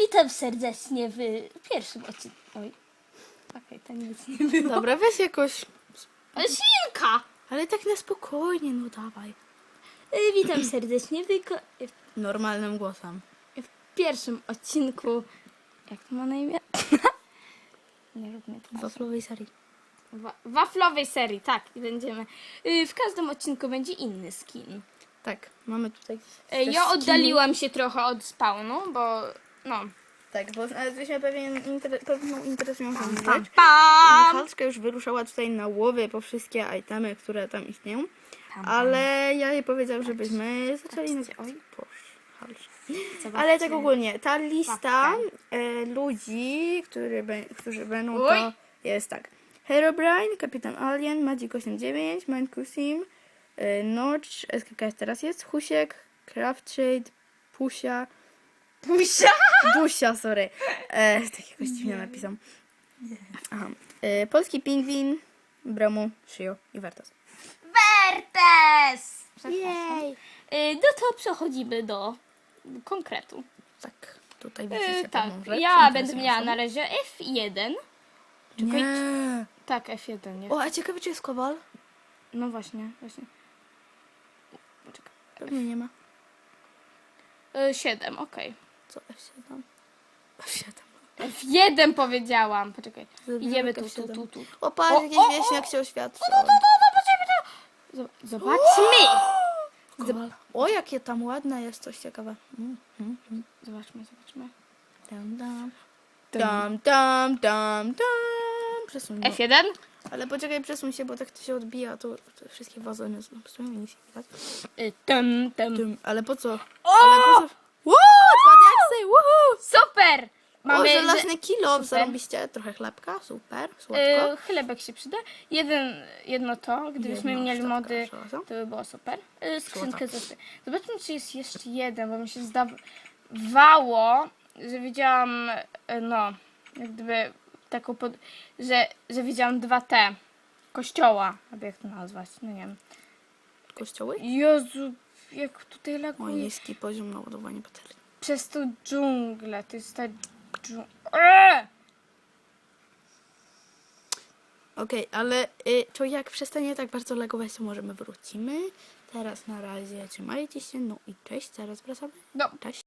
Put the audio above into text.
witam serdecznie w pierwszym odcinku. Oj, okej, to nic nie było. Dobra, weź jakoś. Ale Świnka! Ale tak na spokojnie, no dawaj. Y, Witam serdecznie w, ko- w, Normalnym głosem. w pierwszym odcinku. Jak to ma na imię? nie róbmy tego. Waflowej serii. Wa- waflowej serii, tak. i Będziemy. y, W każdym odcinku będzie inny skin. Tak, mamy tutaj. Y, też Ja skiny. oddaliłam się trochę od spawnu, bo no. Tak, bo znaleźliśmy pewien inter... pewną interesującą Pam, rzecz. pam. Halczka już wyruszała tutaj na łowy po wszystkie itemy, które tam istnieją. Pam, Ale ja jej powiedziałam, żebyśmy zaczęli na... Oj. Zobaczcie. Ale tak ogólnie, ta lista e, ludzi, który be, którzy będą Oj. to jest tak. Herobrine, Kapitan Alien, Magic 89, Mindcusim, e, Notch, SKKS teraz jest, Husiek, Craftshade, Pusia, Pusia! Busia, sorry. E, takiego dziwnie napisał. Aha. E, Polski Pingwin, Bremu, Shio i Vertas. Bertes! Jej! Y, No to przechodzimy do konkretu. Tak, tutaj widzicie Y, tak, pewną rzecz ja będę miała na razie F1. Nie. Tak, F1, nie? O, a ciekawe czy jest kowal? No właśnie, właśnie. Poczekaj. Pewnie nie ma. Y, 7, okej. Co F7? F7. F1 powiedziałam. Poczekaj. Zrobimy Idziemy tu, F7. tu, tu, tu. O, patrz, O, jakiś o, o! wieśniak się oświadczył. Zob- Zobaczmy! Kowal. O, jakie tam ładne jest, coś ciekawe. Mm, mm, mm. Zobaczmy, zobaczmy. Dam, dam. Dam, dam, dam, dam. Przesuń. no. F1? Ale poczekaj, przesuń się, bo tak to się odbija, to, to wszystkie wazony są w sumie nic nie widać. Tem. Tym, ale po co? O! Ale po co? Super! Mamy o, żelazny kilo, zarobiście, trochę chlebka, super, słodko. y, chlebek się przyda. Jeden, jedno to, gdybyśmy Jedno mieli mody, żelaza. to by było super. Y, skrzynkę zostawię. Zobaczmy, czy jest jeszcze jeden, bo mi się zdawało, że widziałam, y, no, jak gdyby taką, pod, że, że widziałam dwa te kościoła, jak to nazwać, no nie wiem. Kościoły? Jezu, jak tutaj O, laguje. niski poziom naładowania baterii. Przez tą dżunglę, to jest ta dżungla. Eee! Okej, ale y, to jak przestanie tak bardzo lagować, to możemy wrócimy. Teraz na razie trzymajcie się, no i cześć, zaraz wracamy. No, Cześć.